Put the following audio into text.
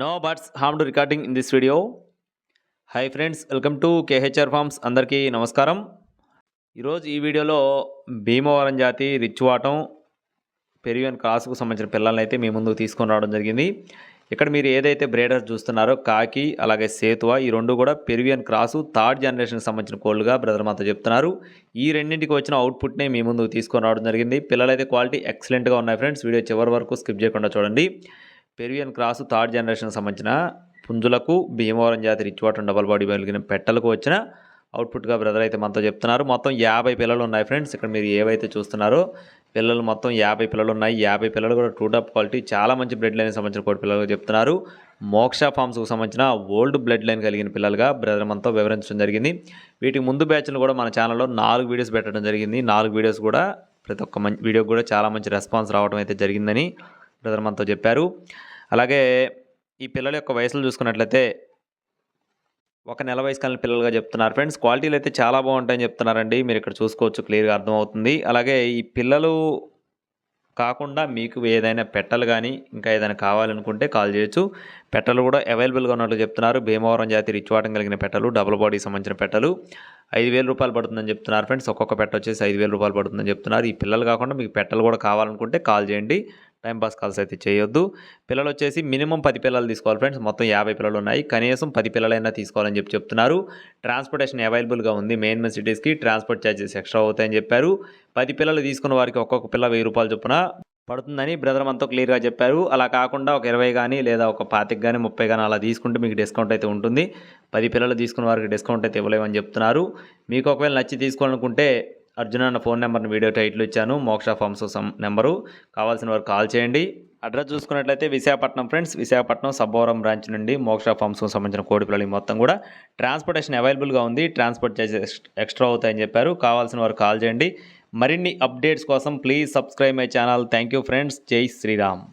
No birds harm to recording in this video hi friends welcome to KHR farms అందరికీ నమస్కారం. ఈరోజు ఈ వీడియోలో భీమవరం జాతి రిచ్వాటం పెరివియన్ క్రాస్కు సంబంధించిన పిల్లల్ని అయితే మీ ముందుకు తీసుకొని రావడం జరిగింది. ఇక్కడ మీరు ఏదైతే బ్రేడర్స్ చూస్తున్నారో కాకి అలాగే సేతువ ఈ రెండు కూడా పెరివియన్ క్రాసు థర్డ్ జనరేషన్కి సంబంధించిన కోళ్ళుగా బ్రదర్ మాతో చెప్తున్నారు. ఈ రెండింటికి వచ్చిన అవుట్పుట్నే మీ ముందుకు తీసుకొని రావడం జరిగింది. పిల్లలైతే క్వాలిటీ ఎక్సలెంట్గా ఉన్నాయి ఫ్రెండ్స్. వీడియో చివరి వరకు స్కిప్ చేయకుండా చూడండి. పెరియన్ క్రాసు థర్డ్ జనరేషన్కి సంబంధించిన పుంజులకు భీమవరం జాతి రిచ్వాటం డబల్ బాడీ కలిగిన పెట్టలకు వచ్చిన అవుట్పుట్గా బ్రదర్ అయితే మనతో చెప్తున్నారు. మొత్తం యాభై పిల్లలు ఉన్నాయి ఫ్రెండ్స్ ఇక్కడ మీరు ఏవైతే చూస్తున్నారో పిల్లలు మొత్తం యాభై పిల్లలు ఉన్నాయి. యాభై పిల్లలు కూడా టూ టాప్ క్వాలిటీ చాలా మంచి బ్లడ్ లైన్ సంబంధించిన కోటి పిల్లలు చెప్తున్నారు. మోక్ష ఫార్మ్స్కు సంబంధించిన ఓల్డ్ బ్లడ్ లైన్ కలిగిన పిల్లలుగా బ్రదర్ మనతో వివరించడం జరిగింది. వీటికి ముందు బ్యాచ్లు కూడా మన ఛానల్లో నాలుగు వీడియోస్ పెట్టడం జరిగింది. నాలుగు వీడియోస్ కూడా ప్రతి ఒక్క మంచి వీడియోకి కూడా చాలా మంచి రెస్పాన్స్ రావడం అయితే జరిగిందని బ్రదర్ మనతో చెప్పారు. అలాగే ఈ పిల్లల యొక్క వయసులు చూసుకున్నట్లయితే ఒక నెల వయసు కలిగిన పిల్లలుగా చెప్తున్నారు. ఫ్రెండ్స్ క్వాలిటీలు అయితే చాలా బాగుంటాయని చెప్తున్నారండి. మీరు ఇక్కడ చూసుకోవచ్చు క్లియర్గా అర్థమవుతుంది. అలాగే ఈ పిల్లలు కాకుండా మీకు ఏదైనా పెట్టలు కానీ ఇంకా ఏదైనా కావాలనుకుంటే కాల్ చేయొచ్చు. పెట్టలు కూడా అవైలబుల్గా ఉన్నట్లు చెప్తున్నారు. భీమవరం జాతి రిచ్వాటం కలిగిన పెట్టలు డబుల్ బాడీకి సంబంధించిన పెట్టలు. ఐదు వేల రూపాయలు పడుతుందని చెప్తున్నారు. ఫ్రెండ్స్ ఒక్కొక్క పెట్ట వచ్చేసి ఐదు వేల రూపాయలు పడుతుందని చెప్తున్నారు. ఈ పిల్లలు కాకుండా మీకు పెట్టలు కూడా కావాలనుకుంటే కాల్ చేయండి. టైంపాస్ కాల్స్ అయితే చేయొద్దు. పిల్లలు వచ్చేసి మినిమం పది పిల్లలు తీసుకోవాలి ఫ్రెండ్స్. మొత్తం యాభై పిల్లలు ఉన్నాయి కనీసం పది పిల్లలైనా తీసుకోవాలని చెప్పి చెప్తున్నారు. ట్రాన్స్పోర్టేషన్ అవైలబుల్గా ఉంది. మెయిన్ మెయిన్ సిటీస్కి ట్రాన్స్పోర్ట్ ఛార్జెస్ ఎక్స్ట్రా అవుతాయని చెప్పారు. పది పిల్లలు తీసుకున్న వారికి ఒక్కొక్క పిల్ల వెయ్యి రూపాయలు చొప్పున పడుతుందని బ్రదర్ మనతో క్లియర్గా చెప్పారు. అలా కాకుండా ఒక ఇరవై కానీ లేదా ఒక పాతిక కానీ ముప్పై కానీ అలా తీసుకుంటే మీకు డిస్కౌంట్ అయితే ఉంటుంది. పది పిల్లలు తీసుకున్న వారికి డిస్కౌంట్ అయితే ఇవ్వలేమని చెప్తున్నారు. మీకు ఒకవేళ నచ్చి తీసుకోవాలనుకుంటే అర్జున్ అన్న ఫోన్ నెంబర్ని వీడియో టైటిల్ ఇచ్చాను మోక్ష ఫార్మ్స్ నెంబరు. కావాల్సిన వారు కాల్ చేయండి. అడ్రస్ చూసుకున్నట్లయితే విశాఖపట్నం ఫ్రెండ్స్ విశాఖపట్నం సబ్బవరం బ్రాంచ్ నుండి మోక్ష ఫార్మ్స్కు సంబంధించిన కోడి పిల్లలు మొత్తం కూడా ట్రాన్స్పోర్టేషన్ అవైలబుల్గా ఉంది ట్రాన్స్పోర్ట్ చార్జెస్ ఎక్స్ట్రా అవుతాయని చెప్పారు. కావాల్సిన వారు కాల్ చేయండి. మరిన్ని అప్డేట్స్ కోసం please subscribe my channel. Thank you friends. జై శ్రీరామ్.